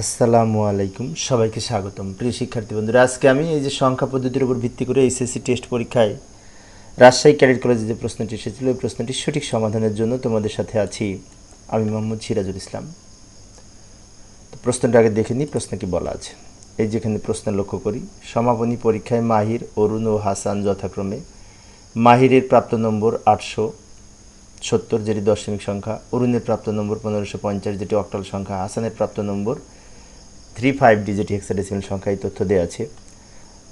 আসসালামু আলাইকুম। সবাইকে স্বাগতম। প্রিয় শিক্ষার্থী বন্ধুরা, আজকে আমি এই যে সংখ্যা পদ্ধতির উপর ভিত্তি করে এসএসসি টেস্ট পরীক্ষায় রাজশাহী ক্যাডেট কলেজে যে প্রশ্নটি এসেছিল, এই প্রশ্নটির সঠিক সমাধানের জন্য তোমাদের সাথে আছি আমি মোহাম্মদ সিরাজুল ইসলাম। তো প্রশ্নটা আগে দেখে নিই, প্রশ্ন কি বলা আছে? এই যেখানে প্রশ্ন লক্ষ্য করি, সমাপনী পরীক্ষায় মাহির, অরুণ ও হাসান যথাক্রমে মাহিরের প্রাপ্ত নম্বর আটশো সত্তর, যেটি দশমিক সংখ্যা, অরুণের প্রাপ্ত নম্বর পনেরোশো পঞ্চাশ, যেটি অক্টাল সংখ্যা, হাসানের প্রাপ্ত নম্বর থ্রি ফাইভ ডি যেটি হেক্সাডেসিমাল সংখ্যা এই তথ্য দেওয়া আছে।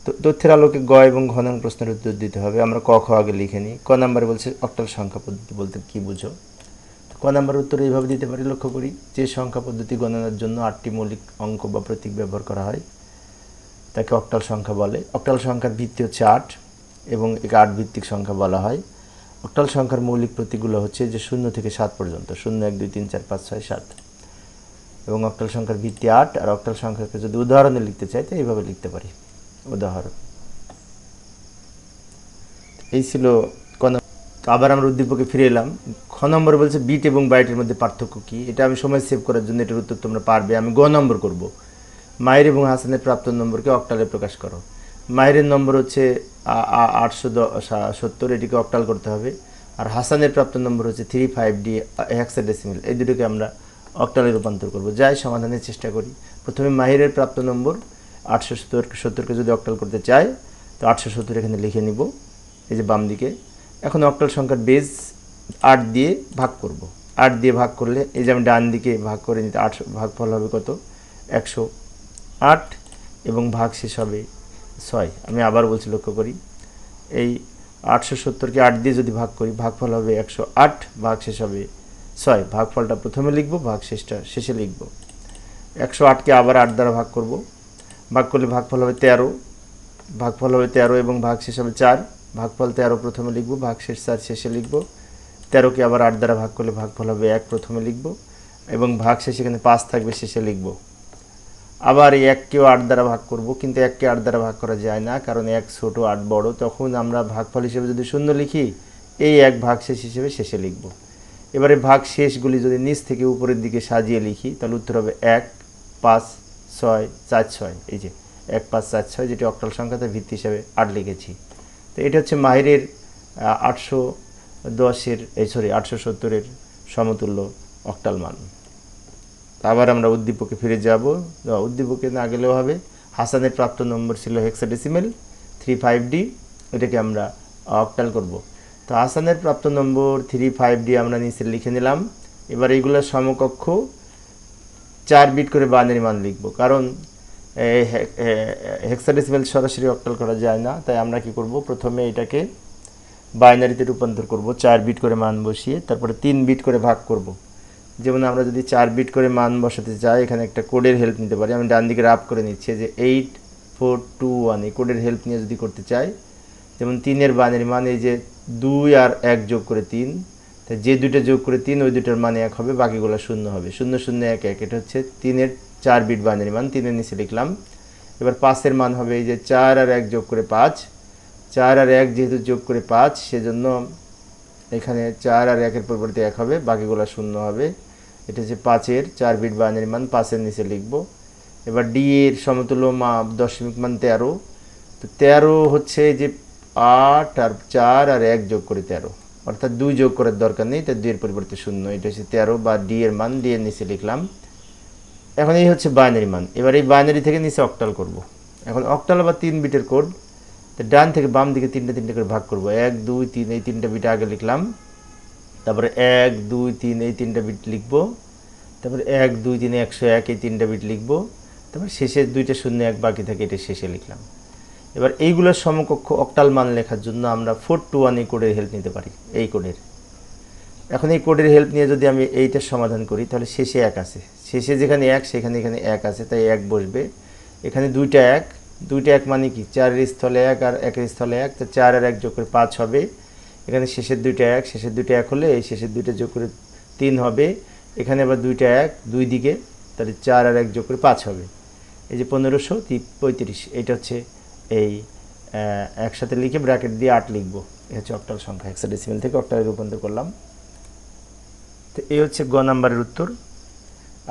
তো তথ্যের আলোকে গ এবং ঘ নং প্রশ্নের উত্তর দিতে হবে। আমরা ক খ আগে লিখে নিই। ক নাম্বারে বলছে অক্টাল সংখ্যা পদ্ধতি বলতে কি বুঝো? ক নাম্বার উত্তর এইভাবে দিতে পারি, লক্ষ্য করি, যে সংখ্যা পদ্ধতি গণনার জন্য আটটি মৌলিক অঙ্ক বা প্রতীক ব্যবহার করা হয়, তাকে অক্টাল সংখ্যা বলে। অক্টাল সংখ্যার ভিত্তি হচ্ছে আট এবং একে আট ভিত্তিক সংখ্যা বলা হয়। অক্টাল সংখ্যার মৌলিক প্রতীকগুলো হচ্ছে যে শূন্য থেকে সাত পর্যন্ত, শূন্য, এক, দুই, তিন, চার, পাঁচ, ছয়, সাত। এবং অক্টাল সংখ্যার ভিত্তি আট আর অক্টাল সংখ্যাকে যদি উদাহরণে লিখতে চাই, তো এইভাবে লিখতে পারি। উদাহরণ। এই ছিল তো আবার আমরা উদ্দীপকে ফিরে এলাম। খ নম্বর বলছে বিট এবং বাইটের মধ্যে পার্থক্য কী? এটা আমি সময় সেভ করার জন্য এটার উত্তর তোমরা পারবে। আমি গ নম্বর করব। মায়ের এবং হাসানের প্রাপ্ত নম্বরকে অক্টালে প্রকাশ করো। মায়ের নম্বর হচ্ছে আটশো দ- সা- সত্তর। এটিকে অক্টাল করতে হবে। আর হাসানের প্রাপ্ত নম্বর হচ্ছে থ্রি ফাইভ ডি হ্যাক্সাডেসিমেল এই দুটোকে আমরা অক্টালে রূপান্তর করব। যাই, সমাধানের চেষ্টা করি। প্রথমে মাহিরের প্রাপ্ত নম্বর, আটশো সত্তর সত্তরকে যদি অক্টাল করতে চাই, তো আটশো সত্তর এখানে লিখে নিব, এই যে বাম দিকে। এখন অক্টাল সংখ্যার বেজ আট দিয়ে ভাগ করব। আট দিয়ে ভাগ করলে, এই যে আমি ডান দিকে ভাগ করে নিতে, আটশো, ভাগফল হবে কত? একশো আট, এবং ভাগ শেষ হবে ছয়। আমি আবার বলছি, লক্ষ্য করি। এই আটশো সত্তরকে আট দিয়ে যদি ভাগ করি, ভাগফল হবে একশো আট, ভাগ শেষ হবে ছয় ভাগফলটা প্রথমে লিখব ভাগ শেষটা শেষে লিখব। একশো আটকে আবার আট দ্বারা ভাগ করব। ভাগ করলে ভাগফল হবে তেরো। ভাগফল হবে তেরো এবং ভাগ শেষ হবে চার। ভাগফল তেরো প্রথমে লিখব ভাগ শেষ চার শেষে লিখব। তেরোকে আবার আট দ্বারা ভাগ করলে ভাগফল হবে এক প্রথমে লিখব এবং ভাগ শেষে এখানে পাঁচ থাকবে শেষে লিখব। আবার এই এককেও আট দ্বারা ভাগ করব, কিন্তু এককে আট দ্বারা ভাগ করা যায় না, কারণ এক ছোট, আট বড়। তখন আমরা ভাগফল হিসেবে যদি শূন্য লিখি, এই এক ভাগ শেষ হিসেবে শেষে লিখব। এবারে ভাগ শেষগুলি যদি নিচ থেকে উপরের দিকে সাজিয়ে লিখি, তাহলে উত্তর হবে এক, পাঁচ, ছয়, চার, ছয়। এই যে এক, পাঁচ, চার, ছয় যেটি অক্টাল সংখ্যাতে ভিত্তি হিসাবে আট লিখেছি। তো এটা হচ্ছে মাহিরের আটশো দশের, এই সরি আটশো সত্তরের সমতুল্য অক্টাল মান। আবার আমরা উদ্দীপকে ফিরে যাব। উদ্দীপকে না গেলেও হবে। হাসানের প্রাপ্ত নম্বর ছিল হেক্সাডেসিমেল থ্রি ফাইভ ডি এটাকে আমরা অক্টাল করব। তো আসানের প্রাপ্ত নম্বর থ্রি ফাইভ ডি আমরা নিচে লিখে নিলাম। এবার এইগুলোর সমকক্ষ চার বিট করে বানের মান লিখব। কারণ হেক্সাডেসিমেল সরাসরি অক্টাল করা যায় না, তাই আমরা কি করব? প্রথমে এটাকে বাইনারিতে রূপান্তর করব, চার বিট করে মান বসিয়ে, তারপরে তিন বিট করে ভাগ করব। যেমন আমরা যদি চার বিট করে মান বসাতে চাই, এখানে একটা কোডের হেল্প নিতে পারি। আমি ডান দিকে রাপ করে নিচ্ছি যে এইট, ফোর, টু, ওয়ান, এই কোডের হেল্প নিয়ে যদি করতে চাই, যেমন তিনের বানের মান, এই যে দুই আর এক যোগ করে তিন। তাই যে দুইটা যোগ করে তিন, ওই দুইটার মানে এক হবে, বাকিগুলো শূন্য হবে। শূন্য শূন্য, এক এক। এটা হচ্ছে তিনের চার বিট বানের মান। তিনের নিচে লিখলাম। এবার পাঁচের মান হবে এই যে চার আর এক যোগ করে পাঁচ। চার আর এক যেহেতু যোগ করে পাঁচ, সেজন্য এখানে চার আর একের পরিবর্তে এক হবে, বাকিগুলো শূন্য হবে। এটা হচ্ছে পাঁচের চার বিট বাইনারি মান, পাঁচের নিচে লিখব। এবার ডি এর সমতুল্য মা দশমিক মান তেরো। তো তেরো হচ্ছে যে আট আর চার আর এক যোগ করে তেরো। অর্থাৎ দুই যোগ করার দরকার নেই, তাই দুইয়ের পরিবর্তে শূন্য। এটা হচ্ছে তেরো বা ডি এর মান, ডি এর নিচে লিখলাম। এখন এই হচ্ছে বাইনারি মান। এবার এই বাইনারি থেকে নিচে অক্টাল করব। এখন অক্টাল বা তিন বিটের কোড তো ডান থেকে বাম দিকে তিনটে তিনটে করে ভাগ করব। এক, দুই, তিন, এই তিনটা বিট আগে লিখলাম। তারপরে এক, দুই, তিন, এই তিনটা বিট লিখব। তারপরে এক, দুই, তিন, একশো এক, এই তিনটা বিট লিখব। তারপরে শেষে দুইটা শূন্য, এক বাকি থাকে, এটা শেষে লিখলাম। এবার এইগুলোর সমকক্ষ অক্টাল মান লেখার জন্য আমরা ফোর টু ওয়ান এই কোডের হেল্প নিতে পারি, এই কোডের এখন এই কোডের হেল্প নিয়ে যদি আমি এইটার সমাধান করি, তাহলে শেষে এক আছে। শেষে যেখানে এক, সেখানে এখানে এক আছে, তাই এক বসবে। এখানে দুইটা এক দুইটা এক মানে কি? চারের স্থলে এক আর একের স্থলে এক, তো চার আর এক যোগ করে পাঁচ হবে। এখানে শেষের দুইটা এক, শেষের দুইটা এক হলে এই শেষের দুইটা যোগ করে তিন হবে। এখানে আবার দুইটা এক, দুই দিকে, তাহলে চার আর এক যোগ করে পাঁচ হবে। এই যে পনেরোশো পঁয়ত্রিশ এটা হচ্ছে এই একসাথে লিখে ব্র্যাকেট দিয়ে আট লিখব। এই হচ্ছে অক্টাল সংখ্যা হেক্সাডেসিমেল থেকে অক্টালে রূপান্তর করলাম। তো এই হচ্ছে গ নাম্বারের উত্তর।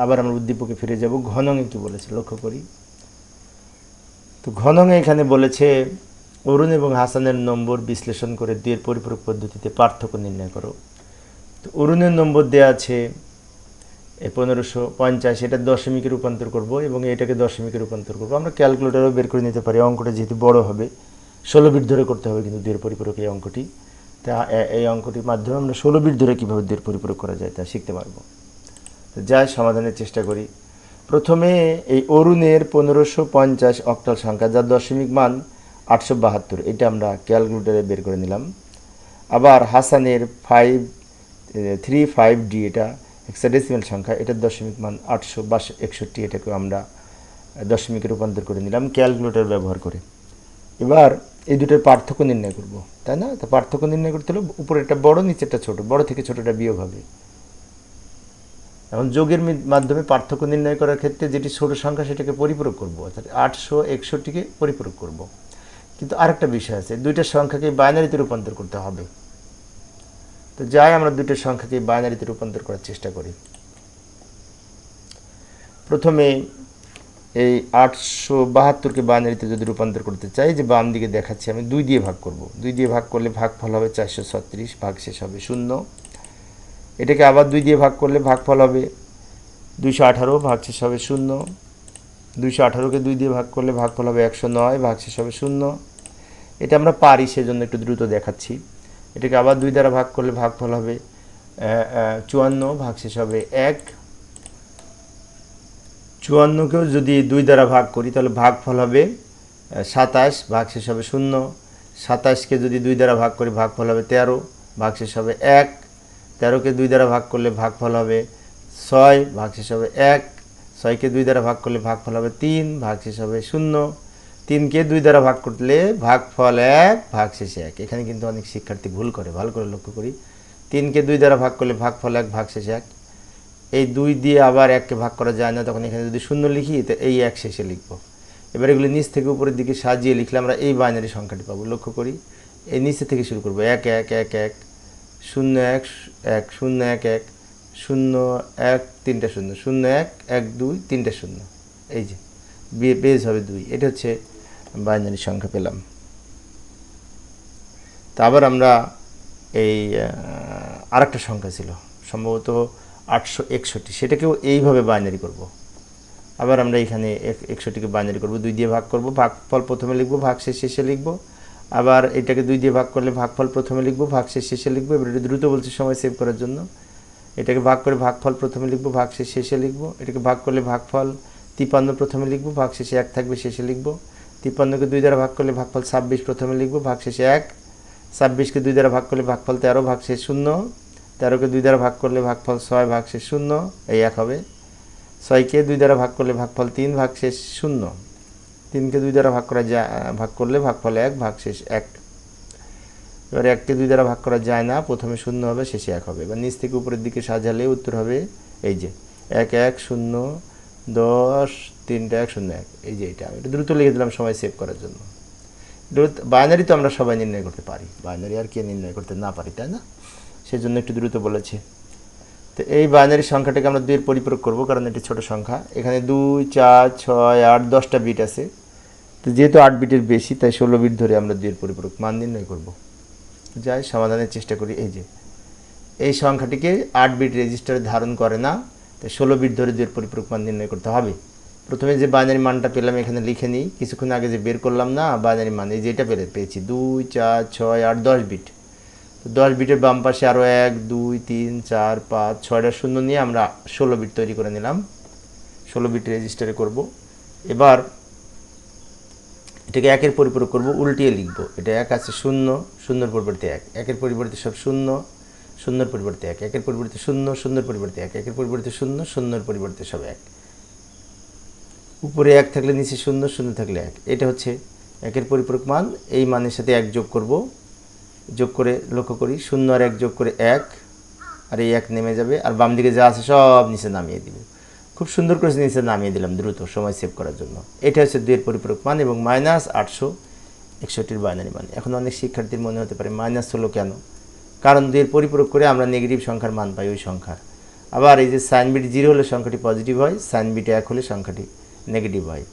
আবার আমরা উদ্দীপকে ফিরে যাব। ঘনঙে কি বলেছে, লক্ষ্য করি। তো ঘনঙে এখানে বলেছে, অরুণ এবং হাসানের নম্বর বিশ্লেষণ করে দুইয়ের পরিপূরক পদ্ধতিতে পার্থক্য নির্ণয় করো। তো অরুণের নম্বর দেওয়া আছে এ পনেরোশো পঞ্চাশ এটা দশমিকে রূপান্তর করব এবং এটাকে দশমিকে রূপান্তর করব। আমরা ক্যালকুলেটারও বের করে নিতে পারি অঙ্কটা যেহেতু বড় হবে, ষোলো বিট ধরে করতে হবে কিন্তু দুইয়ের পরিপূরক এই অঙ্কটি। তা এই অঙ্কটির মাধ্যমে আমরা ষোলো বিট ধরে কীভাবে দুইয়ের পরিপূরক করা যায় তা শিখতে পারব। যাই সমাধানের চেষ্টা করি। প্রথমে এই অরুণের পনেরোশো পঞ্চাশ অক্টাল সংখ্যা যার দশমিক মান আটশো বাহাত্তর, এটা আমরা ক্যালকুলেটারে বের করে নিলাম। আবার হাসানের ফাইভ থ্রি ফাইভ ডি এটা হেক্সাডেসিমাল সংখ্যা, এটার দশমিক মান আটশো বা একষট্টি এটাকে আমরা দশমিকে রূপান্তর করে নিলাম, ক্যালকুলেটর ব্যবহার করে। এবার এই দুটোর পার্থক্য নির্ণয় করব, তাই না? তো পার্থক্য নির্ণয় করতে হলে উপরেরটা বড়, নিচেরটা ছোট, বড় থেকে ছোটটা বিয়োগ হবে। এখন যোগের মাধ্যমে পার্থক্য নির্ণয় করার ক্ষেত্রে যেটি ছোট সংখ্যা, সেটাকে পরিপূরক করব, অর্থাৎ আটশো একষট্টিকে পরিপূরক করব। কিন্তু আরেকটা বিষয় আছে, দুইটা সংখ্যাকে বাইনারিতে রূপান্তর করতে হবে। তো যাই, আমরা দুটো সংখ্যাকে বাইনারিতে রূপান্তর করার চেষ্টা করি। প্রথমে এই আটশো বাহাত্তরকে বাইনারিতে যদি রূপান্তর করতে চাই, যে বাম দিকে দেখাচ্ছি, আমি দুই দিয়ে ভাগ করব। দুই দিয়ে ভাগ করলে ভাগফল হবে চারশো ছত্রিশ, ভাগ শেষ হবে শূন্য। এটাকে আবার দুই দিয়ে ভাগ করলে ভাগফল হবে দুইশো আঠারো, ভাগ শেষ হবে শূন্য। দুইশো আঠারোকে দুই দিয়ে ভাগ করলে ভাগফল হবে একশো নয়, ভাগ শেষ হবে শূন্য। এটা আমরা পারি, সেজন্য একটু দ্রুত দেখাচ্ছি। এটাকে আবার দুই দ্বারা ভাগ করলে ভাগফল হবে চুয়ান্ন, ভাগ শেষ হবে এক। চুয়ান্নকেও যদি দুই দ্বারা ভাগ করি, তাহলে ভাগফল হবে সাতাশ, ভাগ শেষ হবে শূন্য। সাতাশকে যদি দুই দ্বারা ভাগ করি, ভাগফল হবে তেরো, ভাগ শেষ হবে এক। তেরোকে দুই দ্বারা ভাগ করলে ভাগফল হবে ছয়, ভাগ শেষ হবে এক। ছয়কে দুই দ্বারা ভাগ করলে ভাগফল হবে তিন, ভাগ শেষ হবে শূন্য। তিনকে দুই দ্বারা ভাগ করলে ভাগফল এক ভাগ শেষে এক। এখানে কিন্তু অনেক শিক্ষার্থী ভুল করে, ভালো করে লক্ষ্য করি। তিনকে দুই দ্বারা ভাগ করলে ভাগফল এক ভাগ শেষে এক। এই দুই দিয়ে আবার এককে ভাগ করা যায় না, তখন এখানে যদি শূন্য লিখি, তো এই এক শেষে লিখব। এবার এগুলো নিচ থেকে উপরের দিকে সাজিয়ে লিখলে আমরা এই বাইনারি সংখ্যাটি পাবো। লক্ষ্য করি, এই নিচে থেকে শুরু করব। এক এক এক এক, শূন্য এক এক, শূন্য এক এক, শূন্য এক, তিনটা শূন্য শূন্য এক এক, দুই, তিনটা শূন্য। এই যে বেজ হবে দুই। এটা হচ্ছে বাইনারি সংখ্যা পেলাম। তা আবার আমরা এই আরেকটা সংখ্যা ছিল, সম্ভবত আটশো একষট্টি। সেটাকেও এইভাবে বাইনারি করব। আবার আমরা এখানে এক- একষট্টিকে বাইনারি করব, দুই দিয়ে ভাগ করব, ভাগফল প্রথমে লিখব ভাগ শেষ শেষে লিখব। আবার এটাকে দুই দিয়ে ভাগ করলে ভাগফল প্রথমে লিখব ভাগ শেষ শেষে লিখব। এবার এটা দ্রুত বলছি সময় সেভ করার জন্য। এটাকে ভাগ করে ভাগফল প্রথমে লিখব ভাগ শেষ শেষে লিখব। এটাকে ভাগ করলে ভাগফল তিপ্পান্ন প্রথমে লিখব ভাগ শেষে এক থাকবে, শেষে লিখব। তিপ্পান্নকে দুই দ্বারা ভাগ করলে ভাগফল ছাব্বিশ প্রথমে লিখব ভাগ শেষে এক। ছাব্বিশকে দুই দ্বারা ভাগ করলে ভাগফল তেরো ভাগ শেষ শূন্য। তেরোকে দুই দ্বারা ভাগ করলে ভাগফল ছয় ভাগ শেষ শূন্য। এই এক হবে। ছয়কে দুই দ্বারা ভাগ করলে ভাগফল তিন ভাগ শেষ শূন্য। তিনকে দুই দ্বারা ভাগ করা যায়, ভাগ করলে ভাগফল এক ভাগ শেষ এক। এবার এককে দুই দ্বারা ভাগ করা যায় না, প্রথমে শূন্য হবে, শেষে এক হবে। এবার নিচ থেকে উপরের দিকে সাজালে উত্তর হবে, এই যে, এক এক, শূন্য, দশ তিনটা এক শূন্য এক এই যে এটা আমি এটা দ্রুত লিখে দিলাম সময় সেভ করার জন্য। দ্রুত বাইনারি তো আমরা সবাই নির্ণয় করতে পারি। বাইনারি আর কে নির্ণয় করতে না পারি, তাই না? সেজন্য একটু দ্রুত বলেছি। তো এই বাইনারি সংখ্যাটাকে আমরা দুইয়ের পরিপূরক করব, কারণ এটি ছোট সংখ্যা। এখানে দুই, চার, ছয়, আট, দশটা বিট আছে। তো যেহেতু আট বিটের বেশি, তাই ষোলো বিট ধরে আমরা দুইয়ের পরিপূরক মান নির্ণয় করব। যাই, সমাধানের চেষ্টা করি। এই যে, এই সংখ্যাটিকে আট বিট রেজিস্টারে ধারণ করে না, তাই ষোলো বিট ধরে দুইয়ের পরিপূরক মান নির্ণয় করতে হবে। প্রথমে যে বাইনারি মানটা পেলাম, এখানে লিখে নিই। কিছুক্ষণ আগে যে বের করলাম না বাইনারি মান, এই যেটা পেলে পেয়েছি। দুই, চার, ছয়, আট, দশ বিট তো দশ বিটের বাম পাশে আরও এক, দুই, তিন, চার, পাঁচ, ছয়টা শূন্য নিয়ে আমরা ষোলো বিট তৈরি করে নিলাম। ষোলো বিট রেজিস্টারে করব। এবার এটাকে একের পরিপূরক করব, উল্টিয়ে লিখব। এটা এক আছে শূন্য, শূন্যর পরিবর্তে এক। একের পরিবর্তে সব শূন্য, শূন্যর পরিবর্তে এক। একের পরিবর্তে শূন্য, শূন্যর পরিবর্তে এক। একের পরিবর্তে শূন্য, শূন্যর পরিবর্তে সব এক। উপরে এক থাকলে নিচে শূন্য শূন্য থাকলে এক। এটা হচ্ছে একের পরিপূরক মান। এই মানের সাথে এক যোগ করব। যোগ করে লক্ষ্য করি, শূন্য আর এক যোগ করে এক, আর এই এক নেমে যাবে। আর বাম দিকে যা আছে সব নিচে নামিয়ে দিব। খুব সুন্দর করে নিচে নামিয়ে দিলাম দ্রুত, সময় সেভ করার জন্য। এটা হচ্ছে দুইয়ের পরিপূরক মান এবং মাইনাস আটশো একষট্টির বাইনারি মান। এখন অনেক শিক্ষার্থীর মনে হতে পারে মাইনাস হলো কেন? কারণ দুইয়ের পরিপূরক করে আমরা নেগেটিভ সংখ্যার মান পাই ওই সংখ্যার। আবার এই যে সাইন বিট জিরো হলে সংখ্যাটি পজিটিভ হয় সাইন বিট এক হলে সংখ্যাটি নেগেটিভ হয়।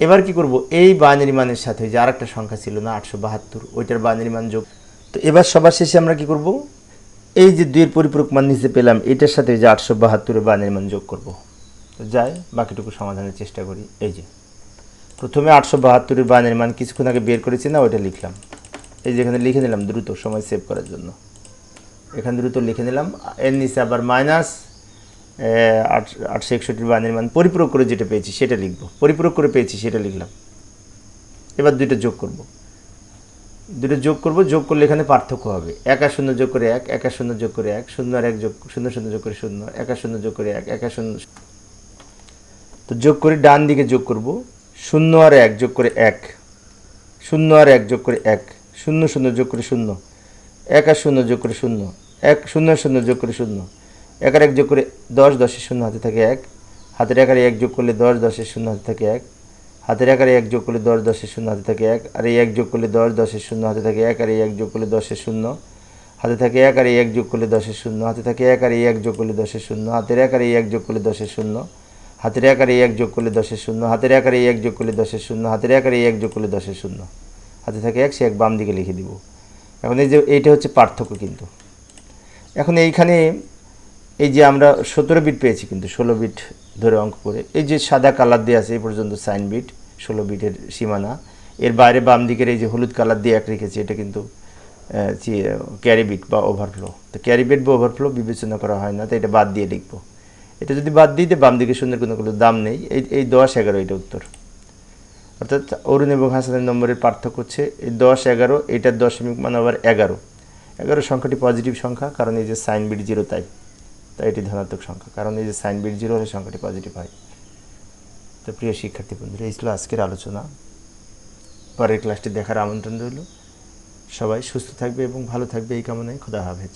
এবার কি করব? এই বাইনারি মানের সাথে যে আরেকটা সংখ্যা ছিল না, আটশো বাহাত্তর, ওইটার বাইনারি মান যোগ। তো এবার সবার শেষে আমরা কি করব? এই যে দুইয়ের পরিপূরক মান নিচে পেলাম, এটার সাথে যে আটশো বাহাত্তরের বাইনারি মান যোগ করব। তো যাই, বাকিটুকু সমাধানের চেষ্টা করি। এই যে, প্রথমে আটশো বাহাত্তরের বাইনারি মান কিছুক্ষণ আগে বের করেছি না, ওইটা লিখলাম। এই যে এখানে লিখে নিলাম দ্রুত, সময় সেভ করার জন্য। এখানে দ্রুত লিখে নিলাম, এর নিচে আবার মাইনাস আটশো একষট্টির বাইনারি মান পরিপূরক করে যেটা পেয়েছি সেটা লিখব পরিপূরক করে পেয়েছি সেটা লিখলাম এবার দুইটা যোগ করব দুটো যোগ করব যোগ করলে এখানে পার্থক্য হবে এক শূন্য যোগ করে এক এক শূন্য যোগ করে এক শূন্য আর এক যোগ শূন্য শূন্য যোগ করে শূন্য এক শূন্য যোগ করে এক এক শূন্য তো যোগ করে ডান দিকে যোগ করব শূন্য আর এক যোগ করে এক শূন্য আর এক যোগ করে এক শূন্য শূন্য যোগ করে শূন্য এক শূন্য যোগ করে শূন্য এক শূন্য শূন্য যোগ করে শূন্য এক আর এক যোগ করে দশ দশের শূন্য হাতে থাকে এক হাতের একারে এক যোগ করলে দশ দশের শূন্য হাতে থাকে এক হাতের একারে এক যোগ করলে দশ দশের শূন্য হাতে থাকে এক আর এই এক যোগ করলে দশ দশের শূন্য হাতে থাকে এক আর এই এক যোগ করলে দশের শূন্য হাতে থাকে এক আর এই এক যোগ করলে দশের শূন্য হাতে থাকে এক আর এই এক যোগ করলে দশের শূন্য হাতের এক আর এই এক যোগ করলে দশের শূন্য হাতের এক আর এই এক যোগ করলে দশের শূন্য হাতের এক আর এই এক যোগ করলে দশের শূন্য হাতের এক আর এই এক যোগ করলে দশের শূন্য হাতে থাকে এক সে এক বাম দিকে লিখে দিব এখন এই যে এইটা হচ্ছে পার্থক্য কিন্তু এখন এইখানে এই যে আমরা সতেরো বিট পেয়েছি কিন্তু, ষোলো বিট ধরে অঙ্ক করে। এই যে সাদা কালার দিয়ে আছে, এই পর্যন্ত সাইন বিট ষোলো বিটের সীমানা। এর বাইরে বাম দিকের এই যে হলুদ কালার দিয়ে এক রেখেছি, এটা কিন্তু ক্যারি বিট বা ওভারফ্লো তো ক্যারি বিট বা ওভারফ্লো বিবেচনা করা হয় না, তো এটা বাদ দিয়ে লিখব। এটা যদি বাদ দিই, তো বাম দিকে সুন্দর কোনো কোনো দাম নেই। এই এই দশ এগারো এটা উত্তর। অর্থাৎ অরুণ এবং হাসানের নম্বরের পার্থক্য হচ্ছে, এই দশ এগারো, এটার দশমিক মান আবার এগারো। এগারো সংখ্যাটি পজিটিভ সংখ্যা, কারণ এই যে সাইন বিট জিরো তাই। তাই এটি ধনাত্মক সংখ্যা, কারণ এই যে সাইন বিট জিরো হলে সংখ্যাটি পজিটিভ হয়। তো প্রিয় শিক্ষার্থী বন্ধুরা, এই ছিল আজকের আলোচনা। পরের ক্লাসটি দেখার আমন্ত্রণ রইল। সবাই সুস্থ থাকবে এবং ভালো থাকবে, এই কামনায় খোদা হাফেজ।